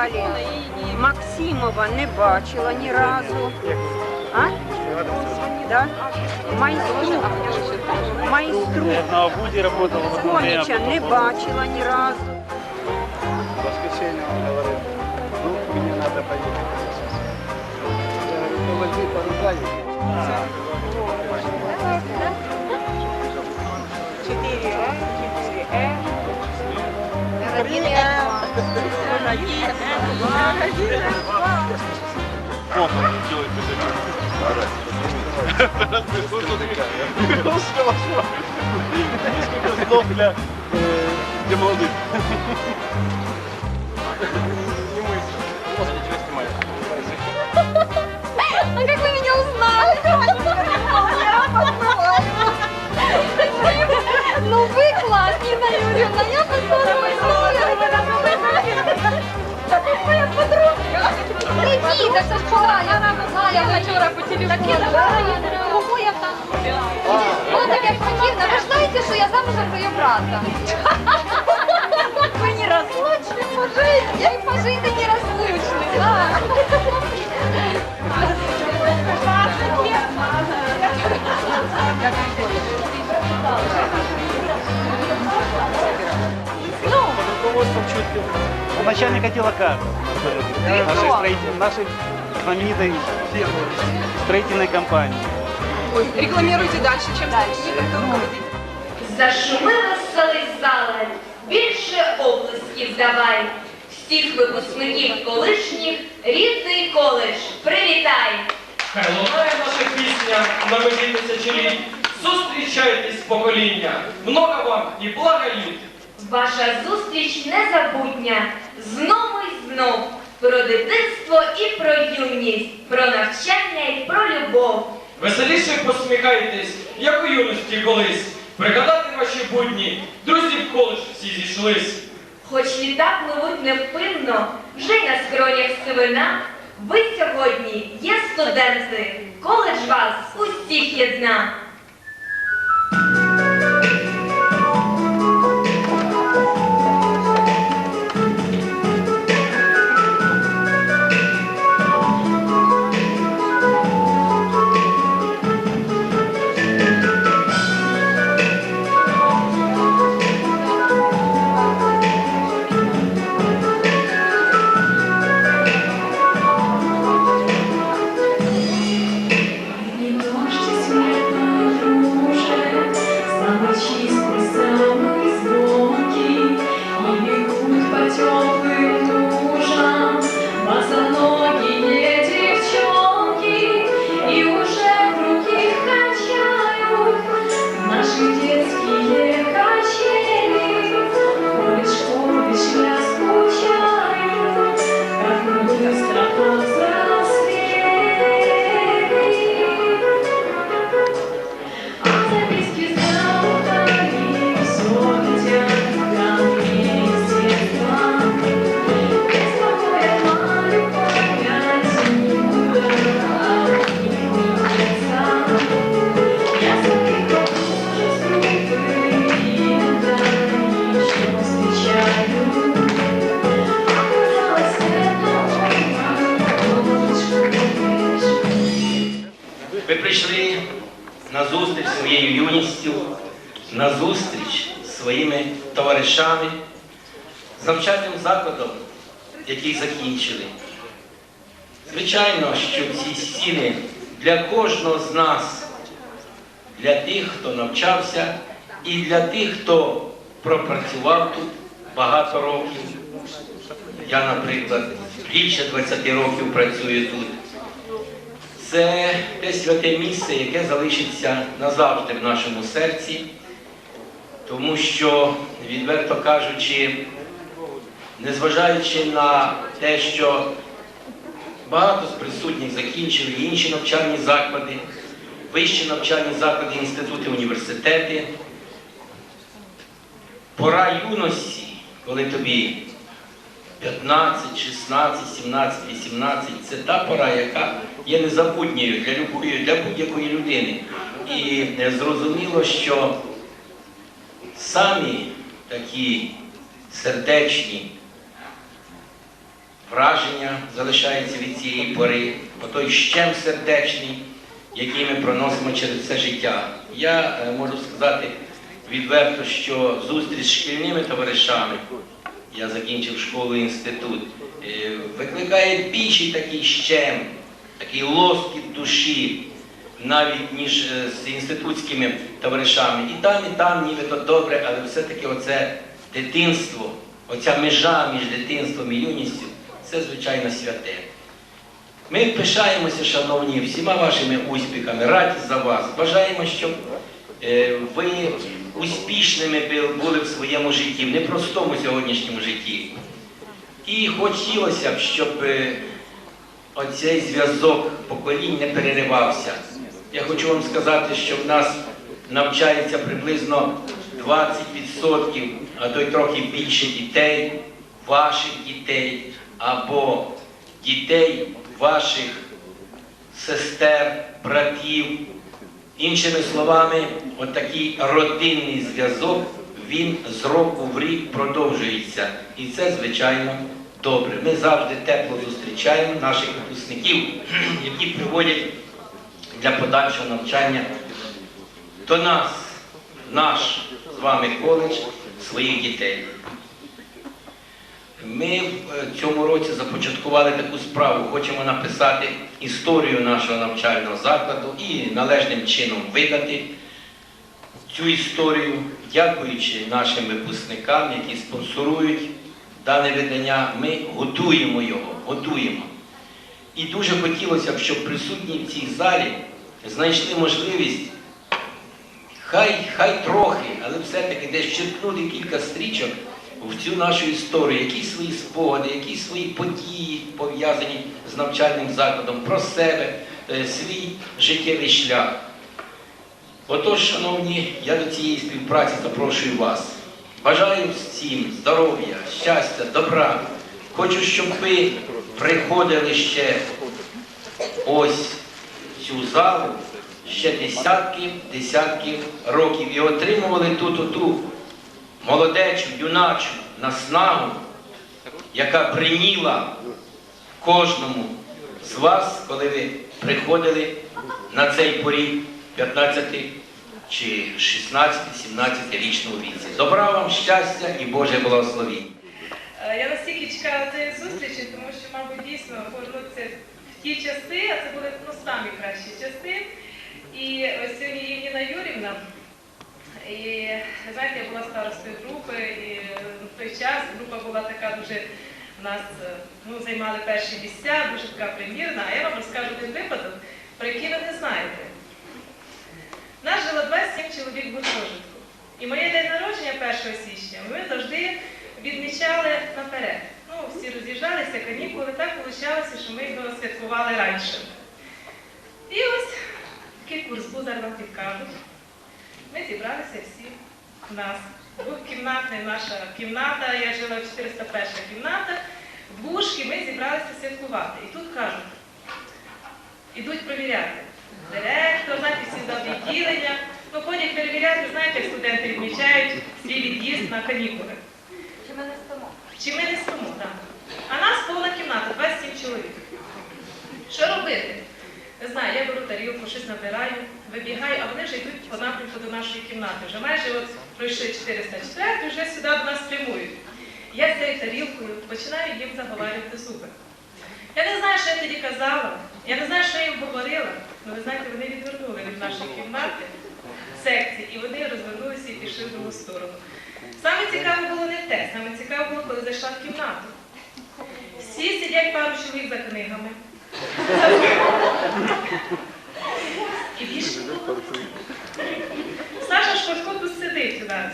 Далі Максимова не бачила ні разу. А? Да? Майстру. Майстру на Абуде работал, в одном дне, а Конича потом не бачила ні разу. воскресенье он говорит, ну, мне надо поехать. Я говорю, ну, возьми поругай. Несколько слов для молодых. Иди, да что ж була, я не знаю, я вчора по телефону. Кого я там? О, так як противно. Ви ж знаєте, що я замужем за її брата. Вы не разлучны по жизни. Я и по жизни не разлучны, да. Под руководством чуткого начальника отдела кадров нашей, строитель- нашей знаменитой строительной компании. Ой, рекламируйте дальше, чем дальше. Зашумила зале, більше облисків давай. Всіх випускників колишніх рідний коледж. Привітай! Хай лунає наша пісня на межі тисячоліть. Зустрічайтесь, покоління, много вам і блага літ. Ваша зустріч незабутня. Знову й знов. Про дитинство і про юність, про навчання і про любов. Веселіше посміхайтесь, як у юності колись. Пригадати ваші будні, друзі в коледж всі зійшлись. Хоч літа пливуть невпинно, вже й на скронях сивина. Ви сьогодні є студенти, коледж вас усіх єдна. Зустріч зі своїми товаришами, з навчальним закладом, який закінчили. Звичайно, що ці стіни для кожного з нас, для тих, хто навчався, і для тих, хто пропрацював тут багато років. Я, наприклад, більше 20 років працюю тут. Це те святе місце, яке залишиться назавжди в нашому серці, тому що, відверто кажучи, незважаючи на те, що багато з присутніх закінчили інші навчальні заклади, вищі навчальні заклади, інститути, університети, пора юності, коли тобі 15, 16, 17, 18 це та пора, яка є незабутньою для будь-якої людини. І е, зрозуміло, що самі такі сердечні враження залишається від цієї пори, отой щем сердечний, який ми проносимо через це життя. Я е, можу сказати відверто, що зустріч з шкільними товаришами, я закінчив школу і інститут, е, викликає більший такий щем, такий лоскіт душі, навіть ніж е, з інститутськими товаришами. І там, і там нібито добре, але все-таки оце дитинство, оця межа між дитинством і юністю, це звичайно святе. Ми пишаємося, шановні, всіма вашими успіхами, раді за вас. Бажаємо, щоб е, ви успішними були в своєму житті, в непростому сьогоднішньому житті. І хотілося б, щоб е, оцей зв'язок поколінь не переривався. Я хочу вам сказати, що в нас навчається приблизно 20%, а то й трохи більше дітей, ваших дітей або дітей ваших сестер, братів. Іншими словами, отакий родинний зв'язок, він з року в рік продовжується. І це, звичайно, добре. Ми завжди тепло зустрічаємо наших випускників, які приводять для подальшого навчання до нас, наш з вами коледж, своїх дітей. Ми в е, цьому році започаткували таку справу. Хочемо написати історію нашого навчального закладу і належним чином видати цю історію, дякуючи нашим випускникам, які спонсорують дане видання. Ми готуємо його, готуємо. І дуже хотілося б, щоб присутні в цій залі знайшли можливість хай, хай трохи, але все-таки десь черпнути кілька стрічок в цю нашу історію, якісь свої спогади, якісь свої події пов'язані з навчальним закладом, про себе, е, свій життєвий шлях. Отож, шановні, я до цієї співпраці запрошую вас. Бажаю всім здоров'я, щастя, добра. Хочу, щоб ви приходили ще ось цю залу ще десятки, десятки років і отримували тут оту молодечу, юначу наснагу, яка приніла кожному з вас, коли ви приходили на цей поріг 15 чи 16, 17 річного віці. Добра вам щастя і Боже благословіння. Е, Я настільки чекала цієї зустрічі, тому що, мабуть, дійсно повернутися в ті часи, а це були ну, самі кращі часи. І ось сьогодні є Ніна Юрівна. І знаєте, я була старостою групи, і в той час група була така дуже у нас е, ну, займали перші місця, дуже така примірна. А я вам розкажу один випадок, про який ви не знаєте. Нас жило 27 чоловік в гуртожитку. І моє день народження 1 січня ми завжди відмічали наперед. Ну, всі роз'їжджалися, канікули, так вийшло, що ми його святкували раніше. І ось такий курс був, зараз вам підкажуть. Ми зібралися всі у нас. Двохкімнатна наша кімната, я жила в 401 кімната, двушки, ми зібралися святкувати. І тут кажуть, ідуть перевіряти. Директор, знаєте, всі за відділення. Ну, ходять перевіряти, знаєте, як студенти відмічають свій від'їзд на канікули. Чи ми не спимо? Чи ми не спимо, так. А нас повна кімната, 27 чоловік. Що робити? Я беру тарілку, щось набираю, вибігаю, а вони вже йдуть по напрямку до нашої кімнати. Вже майже от пройшли 404, вже сюди до нас прямують. Я з цією тарілкою починаю їм заговарювати зуби. Я не знаю, що я тоді казала, я не знаю, що я їм говорила, але ви знаєте, вони відвернули від нашої кімнати секції, і вони розвернулися і пішли в другу сторону. Саме цікаве було не те, саме цікаве було, коли зайшла в кімнату. Всі сидять пару чоловік за книгами. Саша Шкошко тут сидить у нас.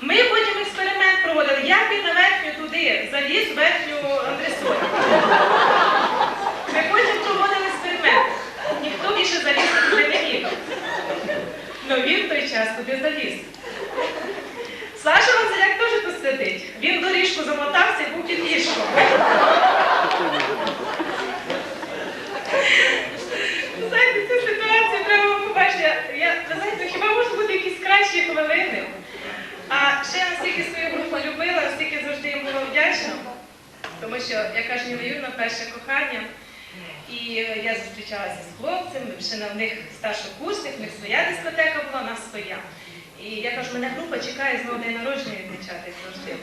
Ми потім експеримент проводили, як він на верхню туди заліз верхню андресоль. Ми потім проводили експеримент. Ніхто більше залізти туди не міг. Ну він в той час туди заліз. Саша Вазиляк теж тут сидить. Він до ліжку замотався і був під ліжком. Знаєте, цю ситуацію треба побачити. Я, я, ви знаєте, хіба можуть бути якісь кращі хвилини? А ще я настільки свою групу любила, настільки завжди їм була вдячна, тому що яка ж Ніна Юрівна перше кохання. І е, я зустрічалася з хлопцем, ми на в них старшокурсник, в них своя дискотека була, у нас своя. І я кажу, мене група чекає знову день народження відмічати завжди.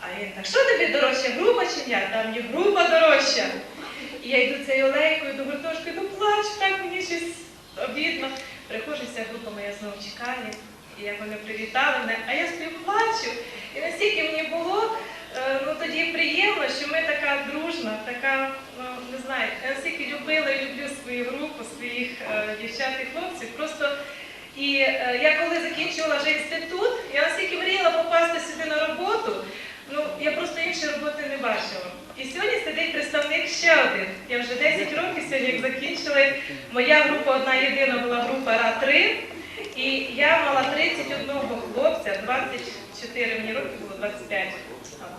А він так, що тобі дорожча, група чи я? Там мені група дорожча. І я йду цією лейкою до гуртожки, ну плачу, так мені щось обідно. Приходжу, ця група моя знову чекає. І як вони привітали мене, а я стою плачу. І настільки мені було ну, тоді приємно, що ми така дружна, така, ну не знаю, я настільки любила і люблю свою групу, своїх е, дівчат і хлопців. Просто і е, я коли закінчувала вже інститут, я настільки мріяла попасти сюди на роботу, ну я просто іншої роботи не бачила. І сьогодні сидить представник ще один. Я вже 10 років сьогодні як закінчила. Моя група одна єдина була група РА-3. І я мала 31 хлопця, 24 мені років було 25.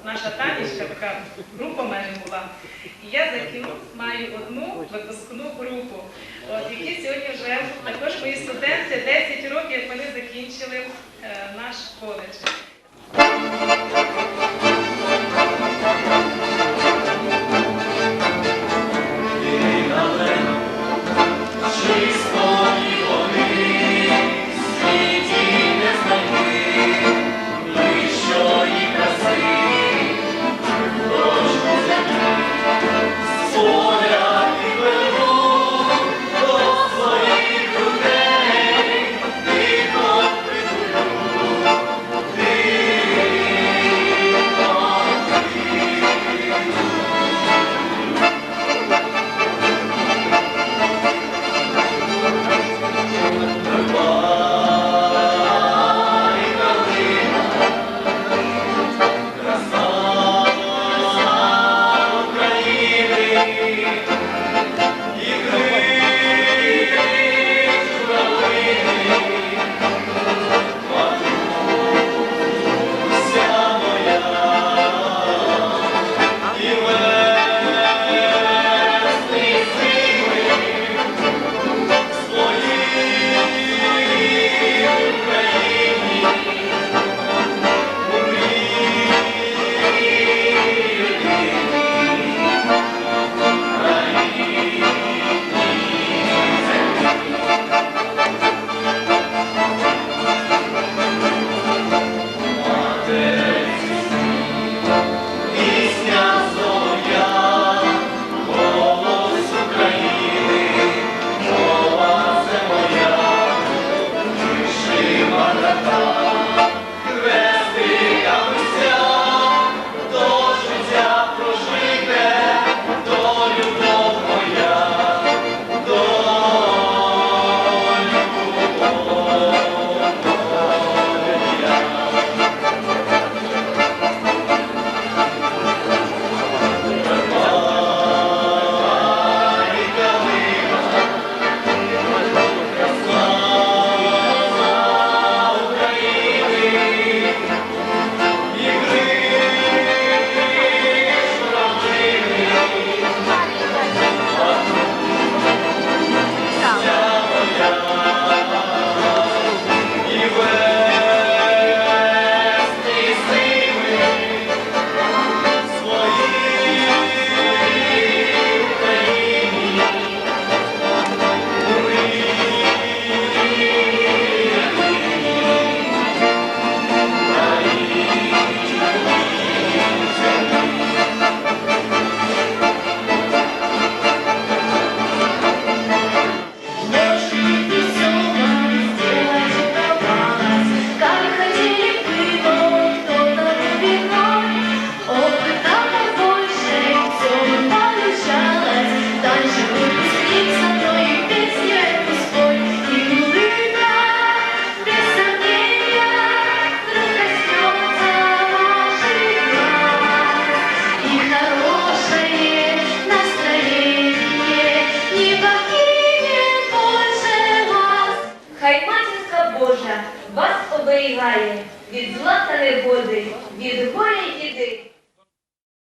Наша Танечка така група в мене була. І я за кіно маю одну випускну групу, от, які сьогодні вже також мої студенти 10 років, як вони закінчили е, наш коледж.